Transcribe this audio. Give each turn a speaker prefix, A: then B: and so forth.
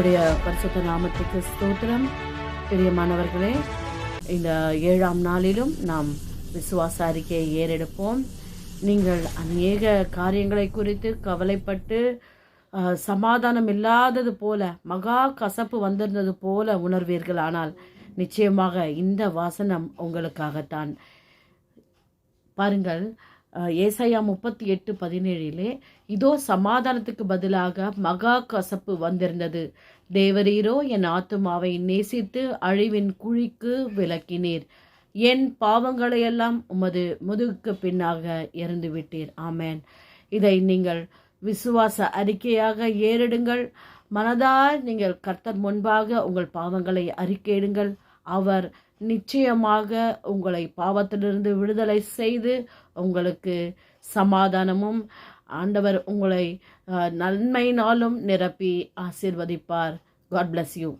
A: உடைய பரிசுத்த நாமத்துக்கு ஸ்தோத்திரம். பிரியமானவர்களே இந்த ஏழாம் நாளிலும் நாம் விசுவாச அறிக்கையை ஏறெடுப்போம். நீங்கள் அநேக காரியங்களை குறித்து கவலைப்பட்டு சமாதானம் இல்லாதது போல மகா கசப்பு வந்திருந்தது போல உணர்வீர்கள். ஆனால் நிச்சயமாக இந்த வாசனம் உங்களுக்காகத்தான். பாருங்கள் ஏசையா முப்பத்தி எட்டு பதினேழிலே இதோ சமாதானத்துக்கு பதிலாக மகா கசப்பு வந்திருந்தது. தேவரீரோ என் ஆத்துமாவை நேசித்து அழிவின் குழிக்கு விலக்கினீர். என் பாவங்களையெல்லாம் உமது முதுகுக்கு பின்னாக எறிந்து விட்டீர் ஆமேன். இதை நீங்கள் விசுவாச அறிக்கையாக ஏறிடுங்கள். மனதார் நீங்கள் கர்த்தர் முன்பாக உங்கள் பாவங்களை அறிக்கையிடுங்கள். அவர் நிச்சயமாக உங்களை பாவத்திலிருந்து விடுதலை செய்து உங்களுக்கு சமாதானமும் ஆண்டவர் உங்களை நன்மையினாலும் நிரப்பி ஆசீர்வதிப்பார். God bless you